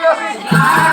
Gracias.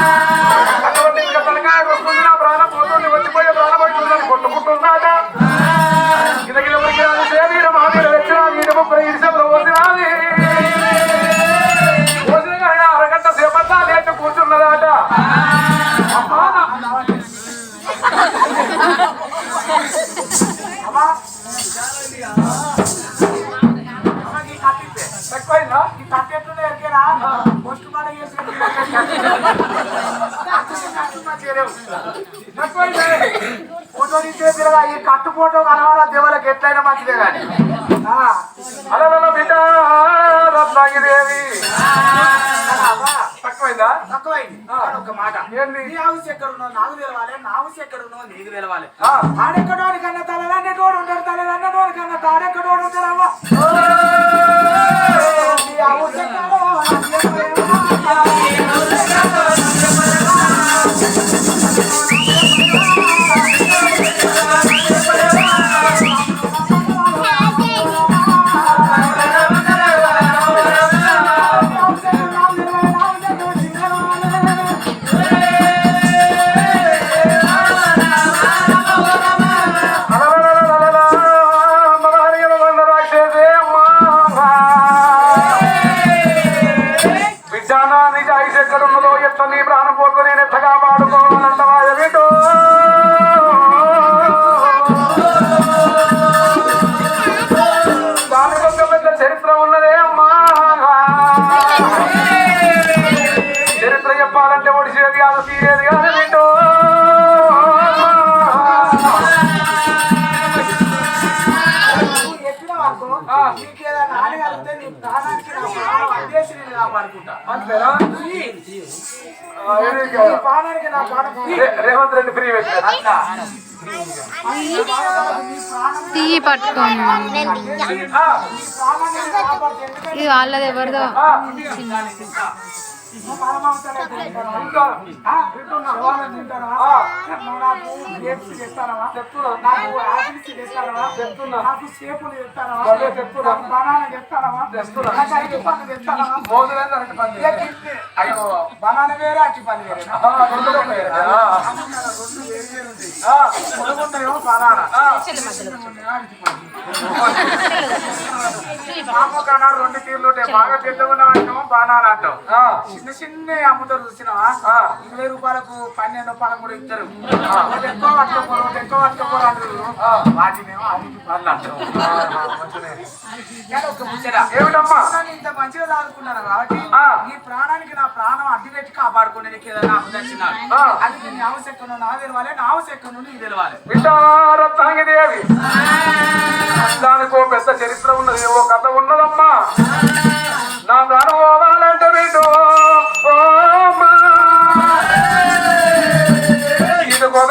Photo తీసే పిల్లగా ఈ కట్టు ఫోటో కనవాలా దేవుళ్ళకి ఎట్లయినా మంచిదే కానీ అలల బిడ్డ రత్నాగిదేవి తక్కువైందా తక్కువైంది ఒక మాట ఏంది? నీ హౌస్ ఎక్కడ ఉన్నావు నాకు తెలవాలి నా హౌస్ ఎక్కడ ఉన్నావు నీకు తెలవాలి ఆ. ఆడెక్కడోని కన్నా తలదన్నటోడు ఉంటాడు తలదన్నటోడు కన్నా తాడెక్కడోడు ఉంటాడు నీకేదైనా హాని కలిగితే నీ ప్రాణానికి నా ప్రాణం అడ్డేసి నేను కాపాడుకుంటా. అంతేనా ఆ, ఇది నీ కాదు. ప్రాణానికి నా ప్రాణం రే- రేవంత్ రెడ్డి ఫ్రీ పెట్టారు అట్లా. తీ పట్టుకోండి ఆ, నీ ప్రాణాన్ని నేను కాపాడుతా. ఎందుకంటే ఇది వాళ్ళది ఎవరిదో నాకు సేపులు? అదే చెప్తున్నా. బనానా. అయ్యో బనానా వేరే వేరే రెండు వేరు వేరు ఉంటాయి. మామకన్నా రెండు తీర్లు ఉంటాయి బాగా పెద్దగా బనానా అంటావు. ఆ, చిన్న చిన్న అమ్ముతారు చూసినావా? ఆ. ఇరవై రూపాయలకు పన్నెండు పదమూడు ఇస్తారు ఒకటి ఎక్కువ ఒకటి ఎక్కువ పట్టుకోపోరు అంటారు. వాటినేమో కానీ ఒక ముచ్చట. ఏమిటమ్మా? ఇంత మంచిగా దాదుకున్నాను కాబట్టి. ఈ ప్రాణానికి నా ప్రాణం అడ్డు పెట్టి కాపాడుకునే నీకు ఏదైనా. అందుకే నీ అవసరం నా తెలవాలి నా అవసరం నీకు తెలవాలి దేవి. ఏవో పెద్ద చరిత్ర ఉన్నది ఏవో కథ ఉన్నదమ్మా. నా ప్రాణం పోవాలంటే మీకు ఇది ఇదిగో